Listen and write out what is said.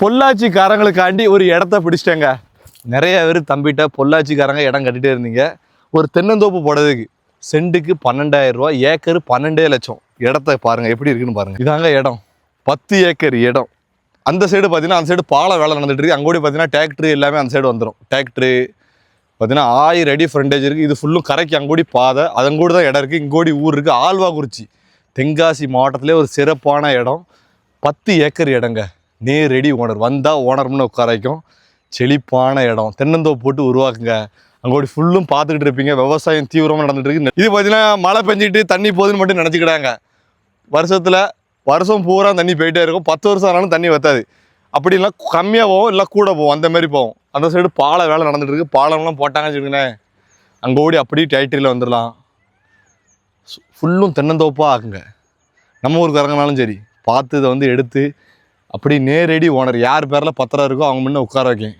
பொள்ளாச்சிக்காரங்களுக்காண்டி ஒரு இடத்த பிடிச்சிட்டேங்க. நிறைய பேர் தம்பிட்ட பொள்ளாச்சிக்காரங்க இடம் கட்டிகிட்டே இருந்தீங்க. ஒரு தென்னந்தோப்பு போடுறதுக்கு செண்டுக்கு பன்னெண்டாயிரம் ரூபா ஏக்கர் பன்னெண்டே லட்சம். இடத்த பாருங்க எப்படி இருக்குன்னு பாருங்கள் இதாங்க இடம். பத்து ஏக்கர் இடம். அந்த சைடு பார்த்தீங்கன்னா அந்த சைடு பாலம் வேலை நடந்துட்டு இருக்கு. அங்கோடி பார்த்தீங்கன்னா டிராக்டர் எல்லாமே அந்த சைடு வந்துடும் டிராக்டரு பார்த்தீங்கன்னா ஆயிரம் அடி ஃப்ரண்டேஜ் இருக்குது இது ஃபுல்லும் கரைக்கு அங்கோடி பாதை. அதங்கூடி தான் இடம் இருக்குது இங்கோடி ஊர் இருக்குது ஆழ்வாக்குறிச்சி தென்காசி மாவட்டத்திலே ஒரு சிறப்பான இடம். பத்து ஏக்கர் இடங்க. நேரடி ஓனர். வந்தால் ஓனர்னு உட்கார வைக்கும். செழிப்பான இடம். தென்னந்தோப்பு போட்டு உருவாக்குங்க. அங்கோடி ஃபுல்லும் பார்த்துக்கிட்டு இருப்பீங்க. விவசாயம் தீவிரமாக நடந்துட்டு இருக்கு. இது பார்த்தீங்கன்னா மழை பெஞ்சிட்டு தண்ணி போகுதுன்னு மட்டும் நினச்சிக்கிடாங்க வருஷத்தில் வருஷம் பூரா தண்ணி போயிட்டே இருக்கும். பத்து வருஷம் ஆனாலும் தண்ணி வத்தாது. அப்படி இல்லை கம்மியாக போகும் இல்லை கூட போகும் அந்த மாதிரி போவோம். அந்த சைடு பாலை வேலை நடந்துட்டு இருக்கு. பாலம்லாம் போட்டாங்கன்னு வச்சுக்கோங்களேன். அங்கே ஓடி அப்படியே டைட்டரியில் வந்துடலாம் ஃபுல்லும் தென்னந்தோப்பாக ஆக்குங்க. நம்ம ஊருக்காரங்கனாலும் சரி. பார்த்து இதை வந்து எடுத்து அப்படி நேரடி ஓனர் யார் பேரில் பத்திரம் இருக்கோ அவங்க முன்ன உட்கார வைக்கும்.